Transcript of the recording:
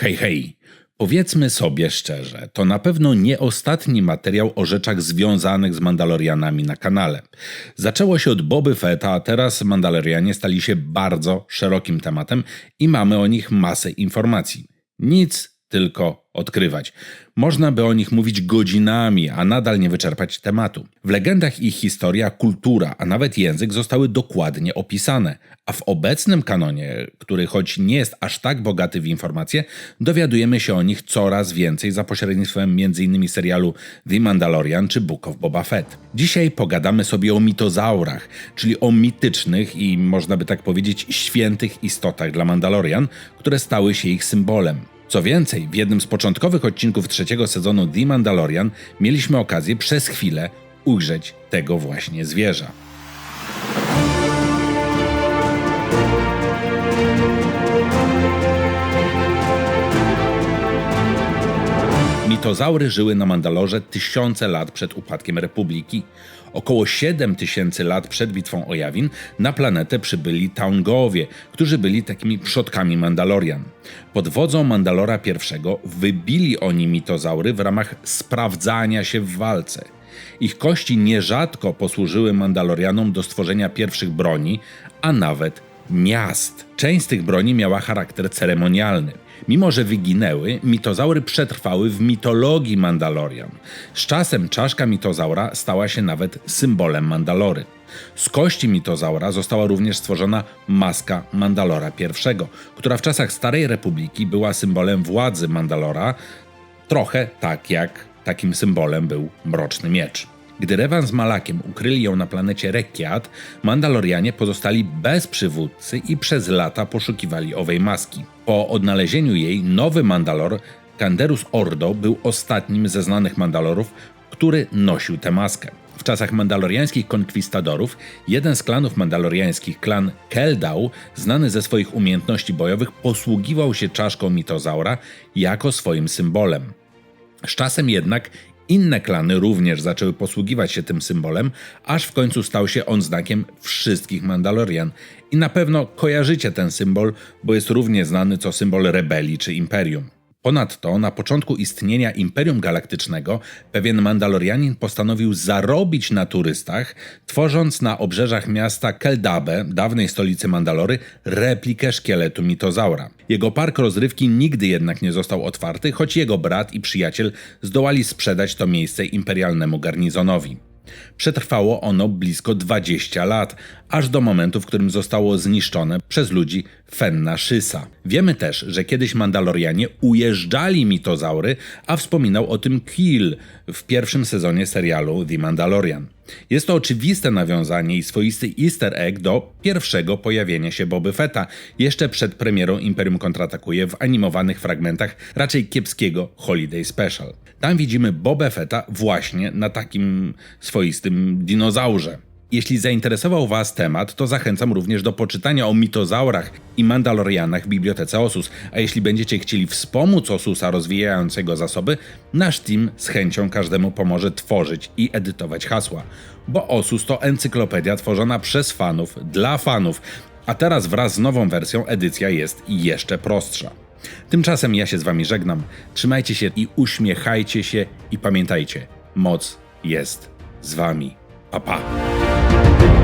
Hej, hej! Powiedzmy sobie szczerze, to na pewno nie ostatni materiał o rzeczach związanych z Mandalorianami na kanale. Zaczęło się od Boby Fetta, a teraz Mandalorianie stali się bardzo szerokim tematem i mamy o nich masę informacji. Nic tylko odkrywać. Można by o nich mówić godzinami, a nadal nie wyczerpać tematu. W legendach ich historia, kultura, a nawet język zostały dokładnie opisane, a w obecnym kanonie, który choć nie jest aż tak bogaty w informacje, dowiadujemy się o nich coraz więcej za pośrednictwem m.in. serialu The Mandalorian czy Book of Boba Fett. Dzisiaj pogadamy sobie o mitozaurach, czyli o mitycznych i można by tak powiedzieć świętych istotach dla Mandalorian, które stały się ich symbolem. Co więcej, w jednym z początkowych odcinków trzeciego sezonu The Mandalorian mieliśmy okazję przez chwilę ujrzeć tego właśnie zwierza. Mitozaury żyły na Mandalorze tysiące lat przed upadkiem Republiki. Około 7 tysięcy lat przed bitwą o Jawin na planetę przybyli Taungowie, którzy byli takimi przodkami Mandalorian. Pod wodzą Mandalora I wybili oni mitozaury w ramach sprawdzania się w walce. Ich kości nierzadko posłużyły Mandalorianom do stworzenia pierwszych broni, a nawet miast. Część z tych broni miała charakter ceremonialny. Mimo, że wyginęły, mitozaury przetrwały w mitologii Mandalorian. Z czasem czaszka mitozaura stała się nawet symbolem Mandalory. Z kości mitozaura została również stworzona maska Mandalora I, która w czasach Starej Republiki była symbolem władzy Mandalora, trochę tak jak takim symbolem był Mroczny Miecz. Gdy Revan z Malakiem ukryli ją na planecie Rekiat, Mandalorianie pozostali bez przywódcy i przez lata poszukiwali owej maski. Po odnalezieniu jej, nowy Mandalor, Kanderus Ordo, był ostatnim ze znanych Mandalorów, który nosił tę maskę. W czasach mandaloriańskich konkwistadorów, jeden z klanów mandaloriańskich, klan Keldau, znany ze swoich umiejętności bojowych, posługiwał się czaszką mitozaura jako swoim symbolem. Z czasem jednak inne klany również zaczęły posługiwać się tym symbolem, aż w końcu stał się on znakiem wszystkich Mandalorian. I na pewno kojarzycie ten symbol, bo jest równie znany co symbol rebelii czy imperium. Ponadto na początku istnienia Imperium Galaktycznego pewien Mandalorianin postanowił zarobić na turystach, tworząc na obrzeżach miasta Keldabe, dawnej stolicy Mandalory, replikę szkieletu mitozaura. Jego park rozrywki nigdy jednak nie został otwarty, choć jego brat i przyjaciel zdołali sprzedać to miejsce imperialnemu garnizonowi. Przetrwało ono blisko 20 lat, aż do momentu, w którym zostało zniszczone przez ludzi Fenna Szysa. Wiemy też, że kiedyś Mandalorianie ujeżdżali mitozaury, a wspominał o tym Kill w pierwszym sezonie serialu The Mandalorian. Jest to oczywiste nawiązanie i swoisty easter egg do pierwszego pojawienia się Boby Fetta, jeszcze przed premierą Imperium kontratakuje w animowanych fragmentach raczej kiepskiego Holiday Special. Tam widzimy Boba Fetta właśnie na takim swoistym dinozaurze. Jeśli zainteresował Was temat, to zachęcam również do poczytania o mitozaurach i mandalorianach w bibliotece Osus, a jeśli będziecie chcieli wspomóc Osusa rozwijającego zasoby, nasz team z chęcią każdemu pomoże tworzyć i edytować hasła. Bo Osus to encyklopedia tworzona przez fanów, dla fanów, a teraz wraz z nową wersją edycja jest jeszcze prostsza. Tymczasem ja się z Wami żegnam, trzymajcie się i uśmiechajcie się i pamiętajcie, moc jest z Wami. Pa, pa. Thank you.